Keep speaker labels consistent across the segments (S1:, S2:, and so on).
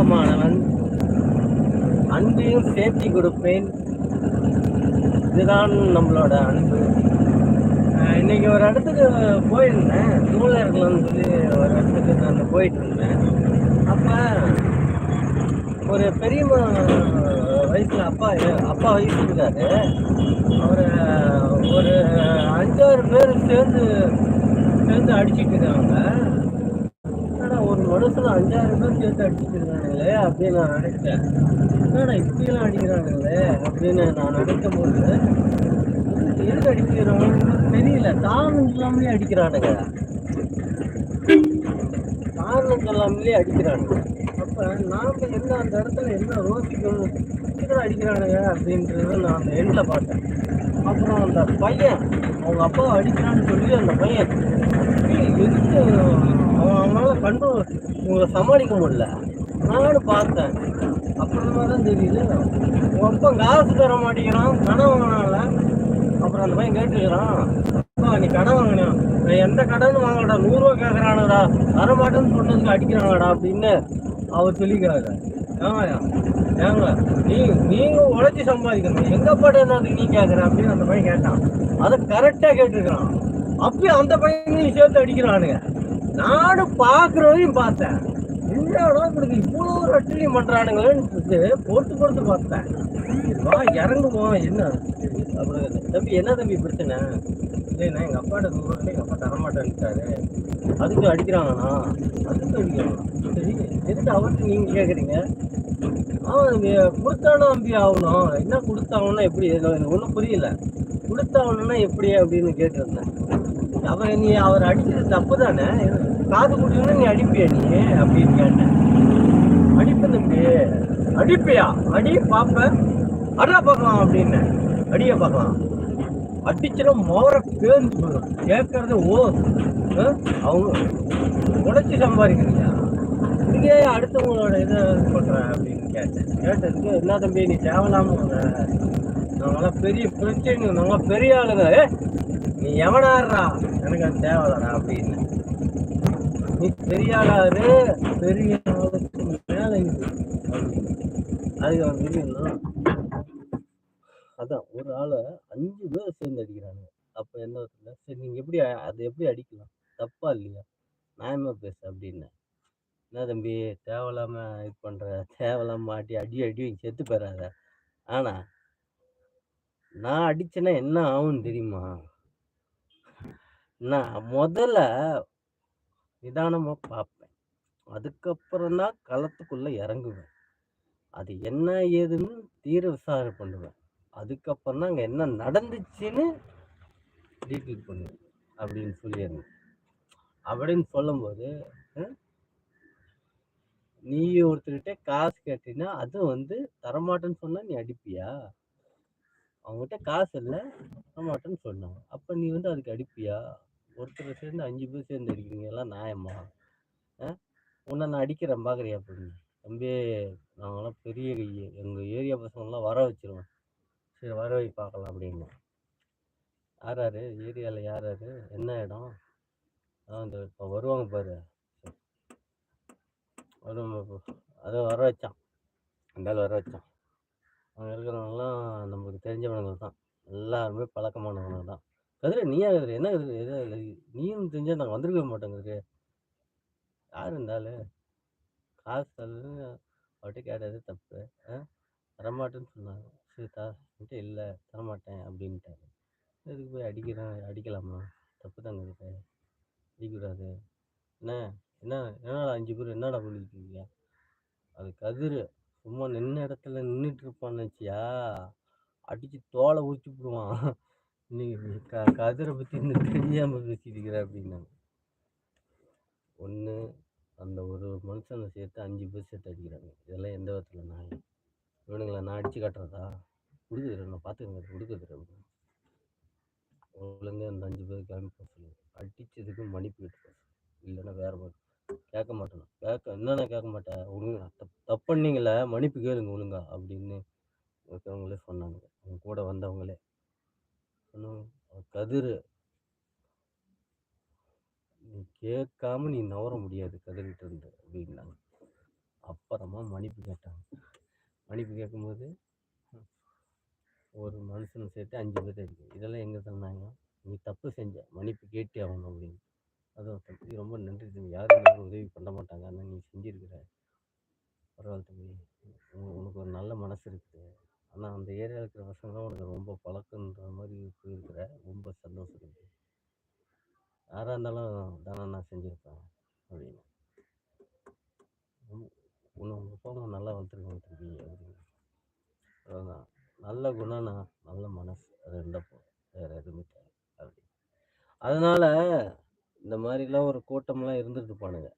S1: பாசமானவன் அன்பையும் சேர்த்தி கொடுப்பேன். இதுதான் நம்மளோட அன்பு. இன்னைக்கு ஒரு இடத்துக்கு போயிருந்தேன். தூளில் இருக்கலாம்னு சொல்லி ஒரு இடத்துக்கு நான் போயிட்டு இருந்தேன் அப்போ ஒரு பெரியம்மா வயசில் அப்பா அப்பா வயசு இருக்காரு. அவர் ஒரு அஞ்சாறு பேர் சேர்ந்து சேர்ந்து அடிச்சிட்டு இருக்காங்க. ஒரு மனுஷன் அஞ்சாறு பேர் சேர்த்து அடிச்சிட்டு அப்படின்னு நான் நினைச்சேன் என்னடா இப்படிலாம் அடிக்கிறானுங்களே அப்படின்னு நான் நினைக்கும் போது எதுக்கு அடிக்கிறாங்கன்னு தெரியல. காரணம் இல்லாமலே அடிக்கிறானுங்க. காரணம் இல்லாமலே அடிக்கிறானுங்க. அப்ப நாம் என்ன அந்த இடத்துல என்ன ரோசிக்கணும் எதுக்கு அடிக்கிறானுங்க அப்படின்றத நான் அந்த எண்டில் பார்த்தேன். அப்புறம் அந்த பையன் அவங்க அப்பாவை அடிக்கிறான்னு சொல்லி அந்த பையன் எதுக்கு அவனால கண்டு உங்களை சமாளிக்க முடியல. நானும் பார்த்தேன். அப்புறமா தான் தெரியுது. உன் அப்பா காசு தர மாட்டேங்கிறான் கடன் வாங்கினால அப்புறம் அந்த பையன் கேட்டுக்கிறான் அப்பா நீ கடன் வாங்கினான் நான் எந்த கடன் வாங்கலடா? நூறுரூவா கேட்குறானுடா தரமாட்டேன்னு சொன்னதுக்கு அடிக்கிறாங்கடா அப்படின்னு அவர் சொல்லிக்கிறாங்க ஏங்க ஏங்க நீ நீங்கள் உழைச்சி சம்பாதிக்கணும். எங்கள் பாட்டு என்னது நீ கேட்குற அப்படின்னு அந்த பையன் கேட்டான். அதை கரெக்டாக கேட்டிருக்கிறான் அப்பயும் அந்த பையனையும் சேர்த்து அடிக்கிறானுங்க. நானும் பார்க்குறதையும் பார்த்தேன். என்னடா இப்படி இவ்வளோ ஒரு அட்டலியம் பண்ணுறானுங்களேன்னு பொறுத்து பொறுத்து பார்த்தேன். வா இறங்குவோம் என்ன? அப்புறம் தம்பி என்ன தம்பி பிரச்சனை? இல்லைண்ணா எங்கள் அப்பாட்ட நூறுரூவா எங்கள் அப்பா தரமாட்டேன்ட்டாரு அதுக்கு அடிக்கிறாங்கண்ணா. அதுக்கு அடிக்கிறாங்க சரி எதுக்கு அவர்கிட்ட நீங்கள் கேட்குறீங்க அவன் வே- கொடுத்தானா ஆகணும். என்ன கொடுத்தாங்கன்னா எப்படி எனக்கு ஒன்றும் புரியல. கொடுத்தாங்கன்னா எப்படி அப்படின்னு கேட்டிருந்தேன். அவர் நீ அவர் அடிச்சது தப்பு தானே? காது குடிக்கணும் நீ அடிப்பியா நீ? அப்படின்னு கேட்டேன். அடிப்பேன் தம்பி. அடிப்பியா? அடி பார்ப்பேன் அடா பார்க்கலாம் அப்படின்னு. அடிய பார்க்கலாம் அடிச்சுனா மோர பேர்ந்து போயிடும் கேட்கறது ஓ அவங்க உழைச்சி சம்பாதிக்கிறீங்க இதுக்கே அடுத்தவங்களோட இதை இது பண்ணுறேன் அப்படின்னு கேட்டேன். கேட்டதுக்கு என்ன தம்பி நீ தேவையில்லாமல் வர நாங்களாம் பெரிய பிரச்சனை நாங்களாம் பெரிய ஆளுங்க. நீ எவனாடுறா எனக்கு அது தேவைதாடா அப்படின்னு. நீ பெரியாளாரு பெரிய ஆளுக்கு மேலே அதுக்கு அவன் தெரியும்னா அதான் ஒரு ஆளை அஞ்சு பேர் சேர்ந்து அடிக்கிறாங்க அப்போ என்ன சரி நீங்கள் எப்படி அதை எப்படி அடிக்கலாம்? தப்பா இல்லையா? நியாயமா பேச அப்படின்னு. என்ன தம்பி தேவையில்லாம இது பண்ற தேவையில்லாம மாட்டி அடி அடி செத்து போயிடாத ஆனா நான் அடிச்சேன்னா என்ன ஆகும்னு தெரியுமா? நான் முதல்ல நிதானமாக பார்ப்பேன் அதுக்கப்புறம் தான் இறங்குவேன். அது என்ன ஏதுன்னு தீர விசாரணை பண்ணுவேன். அதுக்கப்புறம் தான் அங்கே என்ன நடந்துச்சுன்னு டீட்டெயில் பண்ணுவேன் அப்படின்னு சொல்லியிருந்தேன் அப்படின்னு சொல்லும்போது நீ ஒருத்தர்கிட்ட காசு கேட்டீங்கன்னா அது வந்து தரமாட்டேன்னு சொன்னா நீ அடிப்பியா? அவங்ககிட்ட காசு இல்லை தரமாட்டேன்னு சொன்னாங்க அப்போ நீ வந்து அதுக்கு அடிப்பியா? ஒருத்தர் சேர்ந்து அஞ்சு பேர் சேர்ந்து அடிக்கிறீங்க எல்லாம் நியாயமா? அஹ்? உன்னை நான் அடிக்கிறேன் பார்க்குறியா அப்படின்னு. தம்பி நாங்களாம் பெரிய கையை எங்கள் ஏரியா பசங்களாம் வர வச்சிருவோம். சரி வர வை பார்க்கலாம் அப்படின்னு. யார் யார்? ஏரியாவில் யார் யார்? என்ன இடம்? அதான் இந்த இப்போ வருவாங்க பாரு. வரும் அதை வர வச்சான். அந்த வர வச்சான். அங்கே இருக்கிறவங்களாம் நமக்கு தெரிஞ்சவனுங்க தான் எல்லாருமே பழக்கமானவங்க தான் கதிர நீயா கதிர? என்ன கதிர? எதாவது நீயும் தெரிஞ்சா நாங்கள் வந்திருக்க மாட்டோம் கதிர. யார் இருந்தாலும் காசு தரலன்னு அவர்கிட்ட கேட்டது தப்பு. ஆ? தரமாட்டேன்னு சொன்னாங்க. சரி தா என்கிட்ட இல்லை தரமாட்டேன் அப்படின்ட்டாரு. எதுக்கு போய் அடிக்கிறேன் அடிக்கலாமா? தப்பு தாங்க கதிர. அடிக்கூடாது என்ன? என்ன என்னடா அஞ்சு பேர் என்னடா பண்ணிட்டு அது கதிர் சும்மா நின்ன இடத்துல நின்றுட்டு இருப்பான்னு வச்சியா அடித்து தோலை உரிச்சு விடுவான் இன்னைக்கு க கதிரை பற்றி இன்னும் தெரியாமல் பேசிட்டு இருக்கிற அப்படின்னாங்க ஒன்று அந்த ஒரு மனுஷனை சேர்த்து அஞ்சு பேர் சேர்த்து அடிக்கிறாங்க. இதெல்லாம் எந்த விதத்தில் நான் இவனுங்களை நான் அடித்து காட்டுறதா? கொடுக்குது நான் பார்த்துக்கங்க கொடுக்குது அப்படின்னு. ஒழுங்காக அந்த அஞ்சு பேர் கிளம்பி போக சொல்லுங்க அடித்ததுக்கு மன்னிப்பு கேட்டு இல்லைன்னா வேறு மாதிரி. கேட்க மாட்டேன். கேட்க என்னென்ன கேட்க மாட்டேன் ஒழுங்கா தப்பு தப்பு பண்ணீங்களே மன்னிப்பு கேளுங்க ஒழுங்கா அப்படின்னு ஒருத்தவங்களே சொன்னாங்க. அவங்க கூட வந்தவங்களே. கதிர். நீ கேட்காம நீ நவர முடியாது கதிர்கிட்ட இருந்து அப்படின்னாங்க அப்புறமா மன்னிப்பு கேட்டாங்க. மன்னிப்பு கேட்கும்போது ஒரு மனுஷனை சேர்த்து அஞ்சு பேர் இருக்கு. இதெல்லாம் எங்கே சொன்னாங்க? நீ தப்பு செஞ்ச மன்னிப்பு கேட்டே ஆகணும் அப்படின்னு. அதான் தம்பி ரொம்ப நன்றி தம்பி. யாரும் உதவி பண்ண மாட்டாங்க. ஆனால் நீ செஞ்சிருக்கிற. பரவாயில்ல தம்பி. உனக்கு ஒரு நல்ல மனசு இருக்குது. ஆனால் அந்த ஏரியாவில் இருக்கிற பசங்களாம் உனக்கு ரொம்ப பழக்கன்ற மாதிரி போயிருக்கிற. ரொம்ப சந்தோஷம் தம்பி யாராக இருந்தாலும் தானே நான் செஞ்சுருப்பேன் அப்படின்னு. உன்னை உங்கள் அப்பா அம்மா நல்லா வளர்த்துருக்காங்க தம்பி அப்படின்னு. அதான் நல்ல குணம்னா நல்ல மனசு. அது இருந்தால் போதும். வேறு எதுவுமே தேவை அப்படி அதனால் இந்த மாதிரிலாம் ஒரு கூட்டம்லாம் இருந்துட்டு இருப்பானுங்க.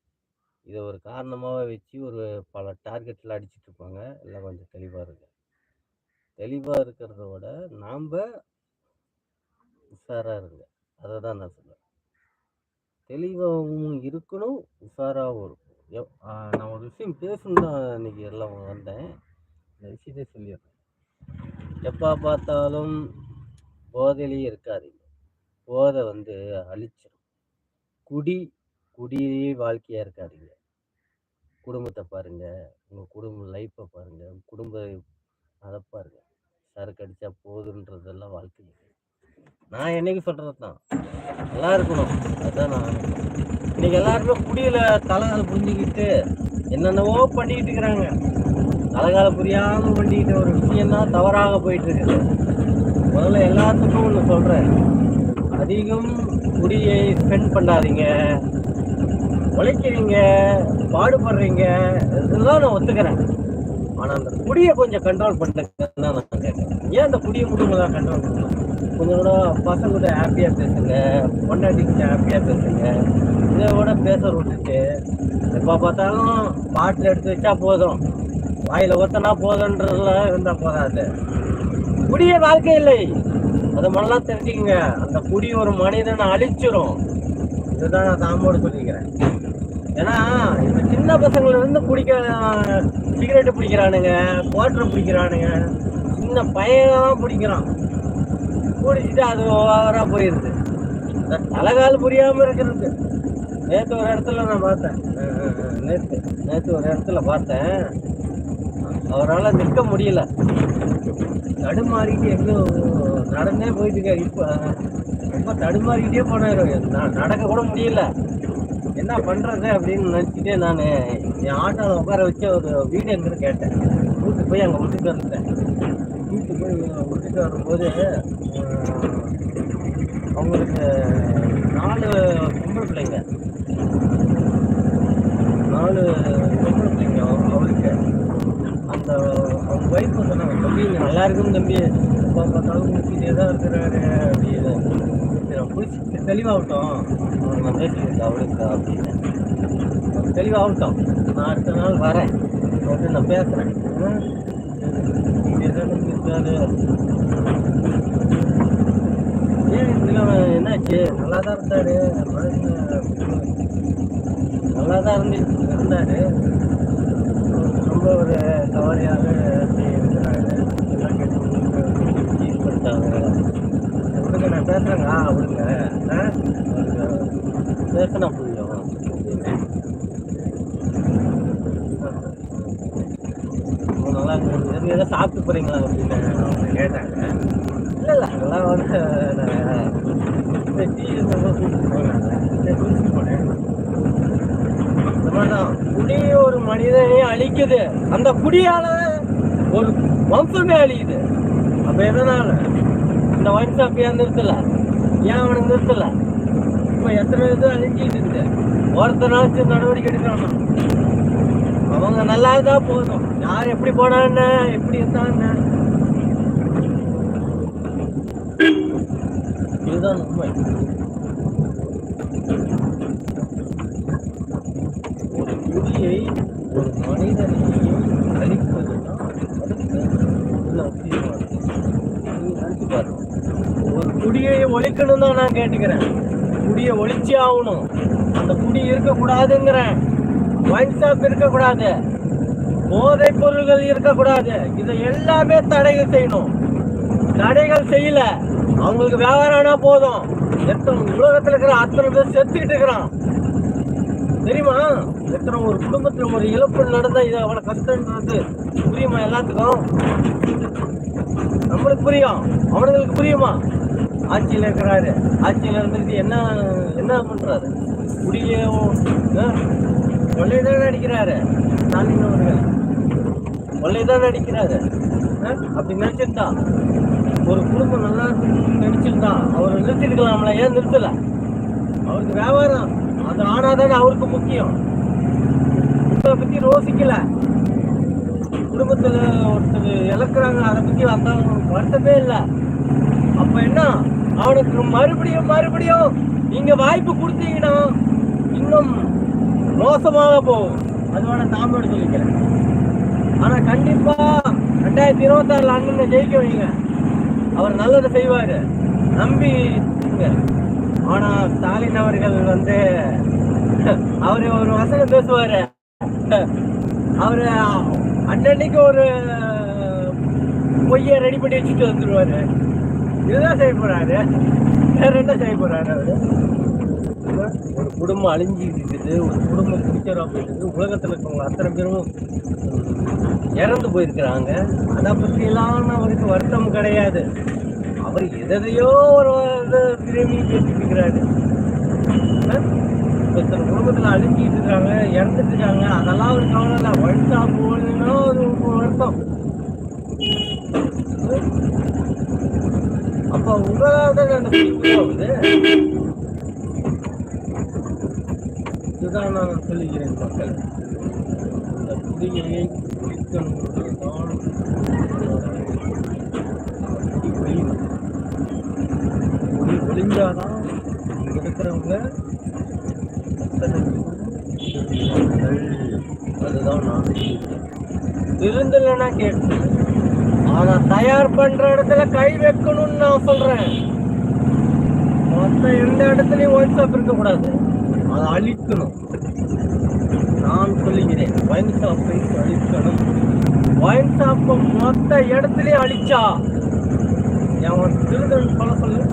S1: இதை ஒரு காரணமாக வச்சு ஒரு பல டார்கெட்டில் அடிச்சிட்டு இருப்பாங்க. எல்லாம் கொஞ்சம் தெளிவாக இருக்கு தெளிவாக இருக்கிறத விட நாம் உஷாராக இருங்க அதை தான் நான் சொல்லுவேன் தெளிவாகவும் இருக்கணும் உஷாராகவும் இருக்கும் எப்- நான் ஒரு விஷயம் பேசணும் தான் இன்றைக்கி எல்லாம் வந்தேன். இந்த விஷயத்தை சொல்லிடுறேன். எப்போ பார்த்தாலும் போதையிலேயே இருக்காதீங்க. போதை வந்து அழிச்சிடும் குடி குடியே வாழ்க்கையாக இருக்காதீங்க. குடும்பத்தை பாருங்கள் உங்கள் குடும்ப லைஃப்பை பாருங்கள் குடும்ப அதை பாருங்க சரக்கு அடிச்சா போதுன்றதெல்லாம் வாழ்க்கை நான் என்னைக்கு சொல்கிறது தான் நல்லா இருக்கணும். அதுதான் நான் இன்னைக்கு எல்லாருமே குடியில தலைகால புரிஞ்சுக்கிட்டு என்னென்னவோ பண்ணிக்கிட்டு இருக்கிறாங்க. தலைகால புரியாம பண்ணிக்கிட்ட ஒரு விஷயம் தான் தவறாக போயிட்டு இருக்குது முதல்ல எல்லாத்துக்கும் ஒன்று சொல்றேன். அதிகம் குடியை ஸ்பெண்ட் பண்ணாதீங்க. உழைக்கிறீங்க பாடுபடுறீங்க இதெல்லாம் நான் ஒத்துக்கிறேன். ஆனா அந்த குடியை கொஞ்சம் கண்ட்ரோல் பண்ணுறதுன்னு தான் நான் ஏன் அந்த குடியை மட்டும் தான் கண்ட்ரோல் பண்ணணும் கொஞ்சம் கூட பசங்க கூட ஹாப்பியா பேசுங்க பொண்டாட்டிக்கிட்ட ஹாப்பியா பேசுங்க இதை கூட பேச விட்டுட்டு எப்போ பார்த்தாலும் பாட்டில் எடுத்து வச்சா போதும். வாயில ஒத்தனா போதுன்றதுலாம் இருந்தா போதாது. குடிய வாழ்க்கை இல்லை. அதை மனலாம் தெரிஞ்சுக்கங்க. அந்த குடி ஒரு மனிதனை அழிச்சிரும். இதுதான் நான் தாமோடு சொல்லிக்கிறேன். ஏன்னா இந்த சின்ன பசங்கள்லேருந்து குடிக்க சிகரெட்டு பிடிக்கிறானுங்க குவாட்டர் பிடிக்கிறானுங்க. சின்ன பையன் பிடிக்கிறான். பிடிச்சிட்டு அது ஓவராக போயிடுது தலைகால் புரியாமல் இருக்கிறது. நேற்று ஒரு இடத்துல நான் பார்த்தேன். நேற்று நேற்று ஒரு இடத்துல பார்த்தேன். அவரால் நிற்க முடியல. தடுமாறிட்டு எங்கே நடந்தே போயிட்டு இருக்காரு இப்போ ரொம்ப தடுமாறிக்கிட்டே போனார். நான் நடக்க கூட முடியல. என்ன பண்ணுறது அப்படின்னு நினச்சிட்டு நான் என் ஆட்டோவில் உட்கார வச்சு ஒரு வீடு எங்கே கேட்டேன். வீட்டுக்கு போய் அங்கே விட்டுட்டு வந்துட்டேன். வீட்டுக்கு போய் விட்டுட்டு வரும்போது அவங்களுக்கு நாலு பொம்பளை பிள்ளைங்க. நாலு பொம்பளை பிள்ளைங்க அவ- அவருக்கு அந்த அவங்க ஒய்ஃப் சொன்னாங்க தம்பி நல்லா இருக்கும் தம்பி. இப்போ பார்த்தாலும் முடிச்சுட்டே தான் இருக்கிறாரு. அப்படின்னு சரி குளிச்சு தெளிவாகட்டும். அவர் நான் இருக்கா அவளுக்கு அப்படின்னு. தெளிவாகட்டும். நான் அடுத்த நாள் வரேன். வந்து நான் பேசுகிறேன் இருக்காரு. ஏன் இப்படிலாம் என்னாச்சு? நல்லா தான் இருந்தாரு. நல்லா தான் இருந்து இருந்தாரு ரொம்ப ஒரு கவலையாக இருக்கிறாரு எல்லாம் கேட்டு ஃபீல் பண்ணிட்டாங்க அவருக்கு நான் பேசுகிறேங்க அவருங்க ஆ அவருக்கு பேசினா புரியும் அப்படின்னு ரொம்ப நல்லா இருக்கு எதுவும் ஏதோ சாப்பிட்டு போறீங்களா அப்படின்னு அவங்க கேட்டாங்க இல்லை இல்லை அதெல்லாம் வந்து நான் இந்த டீ கூப்பிட்டு போனாங்க சரி குடிச்சிட்டு போனேன் இந்த மாதிரிதான் குடி ஒரு மனிதனை அழிக்குது அந்த குடியால ஒரு வம்சமே அழியுது. அப்ப எதனால? இந்த ஒயின் ஷாப் ஏன் நிறுத்தல. ஏன் அவனுக்கு நிறுத்தல? இப்ப எத்தனை இது அழிஞ்சிட்டு ஒருத்தர் ஒருத்தனாச்சும் நடவடிக்கை எடுக்கிறான் அவங்க நல்லா தான் போதும். யார் எப்படி போனான்னு எப்படி இருந்தான்னு. இதுதான் உண்மை. ஒரு குடியை ஒரு மனிதனை நீங்க ஒரு குடியை ஒழிக்கணும் தான் நான் கேட்டுக்கிறேன். குடியை ஒழிச்சே ஆகணும். அந்த குடி இருக்கக்கூடாதுங்கிறேன். ஒயின் ஷாப் இருக்கக்கூடாது. போதைப் பொருள்கள் இருக்கக்கூடாது. இதை எல்லாமே தடைகள் செய்யணும். தடைகள் செய்யல. அவங்களுக்கு வியாபாரம் ஆனா போதும். எத்தனை உலகத்துல இருக்கிற அத்தனை பேர் செத்துக்கிட்டு இருக்கிறான். தெரியுமா? எத்தனை ஒரு குடும்பத்தில் ஒரு இழப்பு நடந்தா இது அவ்வளவு கஷ்டன்றது புரியுமா எல்லாத்துக்கும்? நம்மளுக்கு புரியும். அவனுங்களுக்கு புரியுமா? ஆட்சியில் இருக்கிறாரு. ஆட்சியில் இருந்துட்டு என்ன என்ன பண்ணுறாரு குடியேவும் கொள்ளைதான் அடிக்கிறாரு. ஸ்டாலின் அவர்கள். கொள்ளைதான் அடிக்கிறாரு. ஆ? அப்படி நினைச்சிருந்தா. ஒரு குடும்பம் நல்லா நினச்சிருந்தான் அவர் நிறுத்திருக்கலாம்ல? ஏன் நிறுத்தலை? அவருக்கு வியாபாரம். அது ஆனாதானே அவருக்கு முக்கியம். குடும்பத்தை பற்றி ரோசிக்கலை குடும்பத்தில் ஒருத்தர் இழக்கிறாங்க அதை பற்றி அந்த வருத்தமே இல்லை. அப்போ என்ன? அவனுக்கு மறுபடியும் மறுபடியும் நீங்கள் வாய்ப்பு கொடுத்தீங்கன்னா இன்னும் மோசமாக போகும். அதோட தாமோட தாமோடு சொல்லிக்கிறேன். ஆனால் கண்டிப்பாக ரெண்டாயிரத்தி இருபத்தாறுல அண்ணனை ஜெயிக்க வைங்க. அவர் நல்லதை செய்வார். நம்பி ஆனால் ஸ்டாலின் அவர்கள் வந்து அவர் ஒரு வசனம் பேசுவார். அவர் அன்னன்னைக்கு ஒரு பொய்யை ரெடி பண்ணி வச்சுட்டு வந்துருவாரு. இதுதான் செய்ய போகிறாரு வேற என்ன செய்ய போகிறாரு அவர்? ஒரு குடும்பம் அழிஞ்சிக்கிட்டு இருக்குது. ஒரு குடும்பம் பிடிச்சரா போயிட்டு உலகத்தில் இருக்கவங்க அத்தனை பேரும் இறந்து போயிருக்கிறாங்க. அதை பத்தி எல்லாம் அவருக்கு வருத்தம் கிடையாது. அவர் எதையோ ஒரு திரும்பி பேசிட்டு இருக்கிறாரு. இப்ப இத்தனை குடும்பத்துல அழிஞ்சிட்டு இருக்காங்க இறந்துட்டு இருக்காங்க அதெல்லாம் ஒரு கவலை இல்லை. வழுத்தா போகணுன்னா ஒரு வருத்தம். அப்போ அப்ப உங்களால் தான் அந்த இதுதான் நான் சொல்லுகிறேன் மக்கள். இந்த குடியை குறிக்கணும் குடி ஒழியும் ஒழிஞ்சாதான் இருக்கிறவங்க அதுதான் நான் திருந்தலைன்னா கேட்டு. ஆனா தயார் பண்ற இடத்துல கை வைக்கணும்னு நான் சொல்றேன். மொத்த எந்த இடத்துலயும் வாட்ஸ்அப் இருக்கக்கூடாது. அதை அழிக்கணும். நான் சொல்லுகிறேன். ஒயின் ஷாப்பை அழிக்கணும். ஒயின் ஷாப்பை மொத்த இடத்துலயும் அழிச்சா? அவன் திருந்தன் சொல்ல சொல்லு.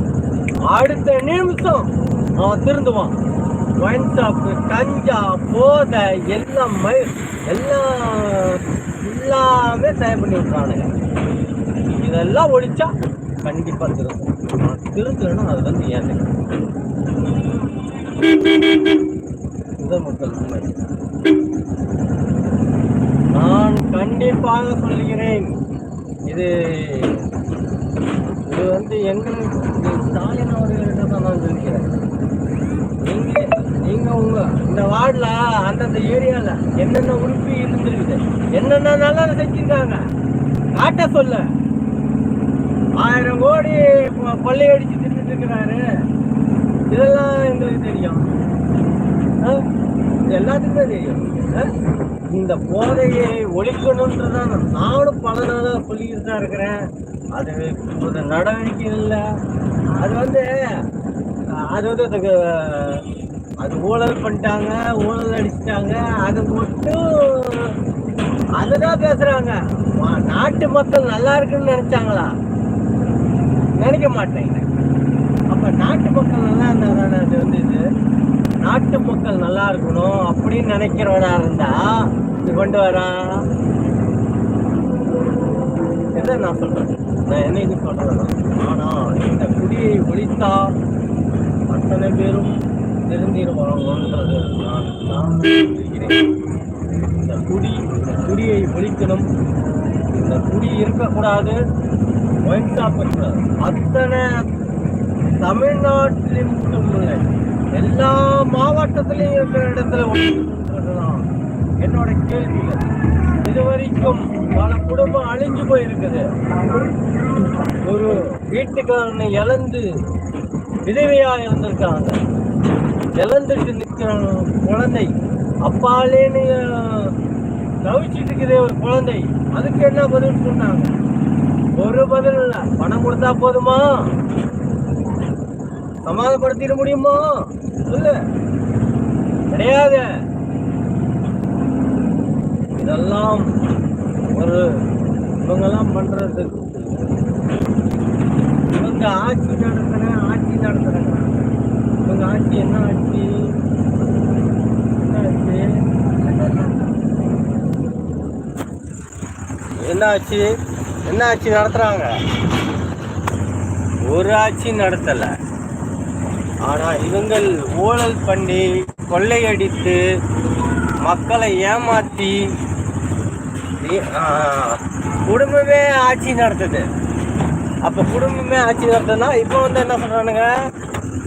S1: அடுத்த நிமிஷம் அவன் திருந்துவான். ஒயின் ஷாப்பு கஞ்சா போதை எல்லாம் எல்லாம் எல்லாமே தயார் பண்ணி விட்றானுங்க இதெல்லாம் ஒழிச்சா கண்டிப்பாக திருத்தணும் நான் அது வந்து ஏன் இந்த மக்கள் உண்மை. நான் கண்டிப்பாக சொல்கிறேன் இது இது வந்து எங்களுக்கு ஸ்டாலின் அவர்களிடம் தான் நான் சொல்கிறேன் இங்கே நீங்க உங்க இந்த வார்டுல அந்தந்த ஏரியால என்னென்ன உறுப்பி இருந்துருக்குது? என்னென்ன நல்லா செஞ்சுருக்காங்க? காட்ட சொல்ல. ஆயிரம் கோடி கொள்ளையடிச்சு தின்னுட்டு இருக்கிறாரு. இதெல்லாம் எங்களுக்கு தெரியும். எல்லாத்துக்குமே தெரியும். இந்த போதையை ஒழிக்கணுன்றதான் நானும் பல நாளாக சொல்லிக்கிட்டு தான் இருக்கிறேன். அது நடவடிக்கை இல்லை. அது வந்து அது வந்து அது ஊழல் பண்ணிட்டாங்க ஊழல் அடிச்சிட்டாங்க அது மட்டும் அதுதான் பேசுறாங்க. நாட்டு மக்கள் நல்லா இருக்குன்னு நினைச்சாங்களா? நினைக்க மாட்டேங்க அப்ப நாட்டு மக்கள் நல்லா இருந்தா தானே அது வந்து இது? நாட்டு மக்கள் நல்லா இருக்கணும் அப்படின்னு நினைக்கிறவனா இருந்தா இது கொண்டு வரா? இதை நான் சொல்றேன். நான் என்ன இது சொல்றேன் ஆனா இந்த குடியை ஒழித்தா அத்தனை பேரும் தெரிஞ்சிருவாங்கன்றது நான் நான் சொல்கிறேன் இந்த குடி இந்த குடியை ஒழிக்கணும். இந்த குடி இருக்கக்கூடாது ஒயின் ஷாப் இருக்கக்கூடாது. அத்தனை தமிழ்நாட்டிலும் இல்லை எல்லா மாவட்டத்திலையும் இருக்கிற இடத்துல என்னோட கேள்வி. இது வரைக்கும் பல குடும்பம் அழிஞ்சு போயிருக்குது. ஒரு வீட்டுக்காரனை இழந்து விதவையா இருந்திருக்காங்க. இழந்துட்டு நிற்கிற குழந்தை அப்பாலேன்னு தவிச்சிட்டு இருக்குதே ஒரு குழந்தை அதுக்கு என்ன பதில் சொன்னாங்க? ஒரு பதில் இல்ல. பணம் கொடுத்தா போதுமா? சமாதப்படுத்திட முடியுமா? சொல்லு கிடையாது. இதெல்லாம் ஒரு இவங்கெல்லாம் பண்றது. இவங்க ஆட்சி நடத்துறேன் ஆட்சி நடத்துறாங்க ஆச்சு? என்ன ஆட்சி என்ன ஆச்சு? என்ன ஆட்சி நடத்துறாங்க? ஒரு ஆட்சி நடத்தலை. ஆனா இவங்கள் ஊழல் பண்ணி கொள்ளையடித்து மக்களை ஏமாத்தி குடும்பமே ஆட்சி நடத்துது. அப்ப குடும்பமே ஆட்சி நடத்துனா இப்போ வந்து என்ன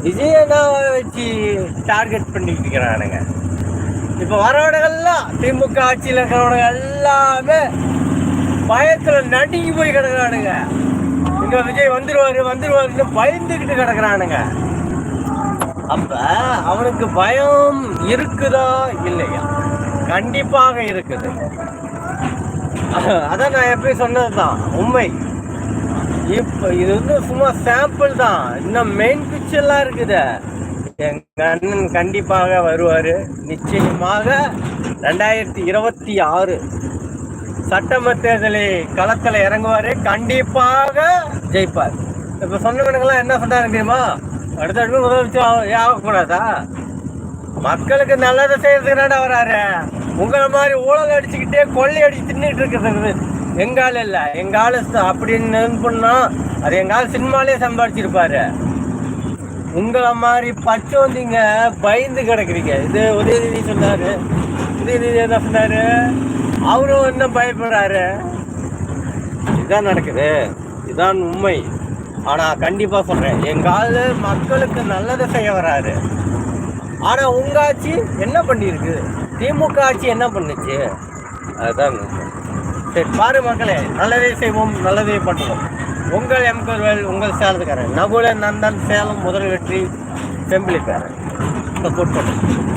S1: விஜயை விஜயனா வச்சு டார்கெட் பண்ணிட்டு இருக்கிறானுங்க இப்போ வரவனுங்கெல்லாம் திமுக ஆட்சியில் இருக்கிறவனுங்க எல்லாமே பயத்தில் நடுங்கி போய் கிடக்குறானுங்க. இங்கே விஜய் வந்துடுவார் வந்துடுவாருன்னு பயந்துக்கிட்டு கிடக்குறானுங்க. அப்போ அவனுக்கு பயம் இருக்குதா இல்லையா? கண்டிப்பாக இருக்குது. அதான் நான் எப்பயும் சொன்னதுதான் உண்மை. இப்போ இது வந்து சும்மா சாம்பிள் தான். இன்னும் மெயின் பிக்சர்லாம் இருக்குது. எங்கள் அண்ணன் கண்டிப்பாக வருவார். நிச்சயமாக ரெண்டாயிரத்தி இருபத்தி ஆறு சட்டமன்ற தேர்தலில் களத்தில் இறங்குவார். கண்டிப்பாக ஜெயிப்பார். இப்போ சொன்னவனுங்கெல்லாம் என்ன சொன்னாங்க தெரியுமா? அடுத்த அடுத்து முதலமைச்சர் ஆகக்கூடாதா? மக்களுக்கு நல்லதை செய்யறதுக்கு வராரு? உங்களை மாதிரி ஊழல் அடிச்சுக்கிட்டே கொள்ளை அடிச்சு தின்னுட்டு இருக்கிறது. எங்கால ஆள் எங்கால அப்படின்னு பண்ணா அது எங்கால ஆள் சினிமாலே சம்பாதிச்சிருப்பாரு உங்களை மாதிரி பச்சோந்திங்க பயந்து கிடக்குறீங்க. இது உதயநிதி சொன்னாரு. உதயநிதி என்ன சொன்னாரு? அவரும் என்ன பயப்படுறாரு? இதுதான் நடக்குது. இதுதான் உண்மை. ஆனால் கண்டிப்பாக சொல்கிறேன் எங்கால மக்களுக்கு நல்லதை செய்ய வராரு. ஆனால் உங்கள் ஆட்சி என்ன பண்ணியிருக்கு? திமுக ஆட்சி என்ன பண்ணுச்சு? அதுதான் சரி பாரு மக்களே நல்லதே செய்வோம் நல்லதே பண்ணுவோம். உங்கள் எம்கர்வல் உங்கள் சேலத்துக்காரன் நகுல நந்தன் சேலம் முதல் வெற்றி செம்பிலிக்காரன் சப்போர்ட் கூட்டம்.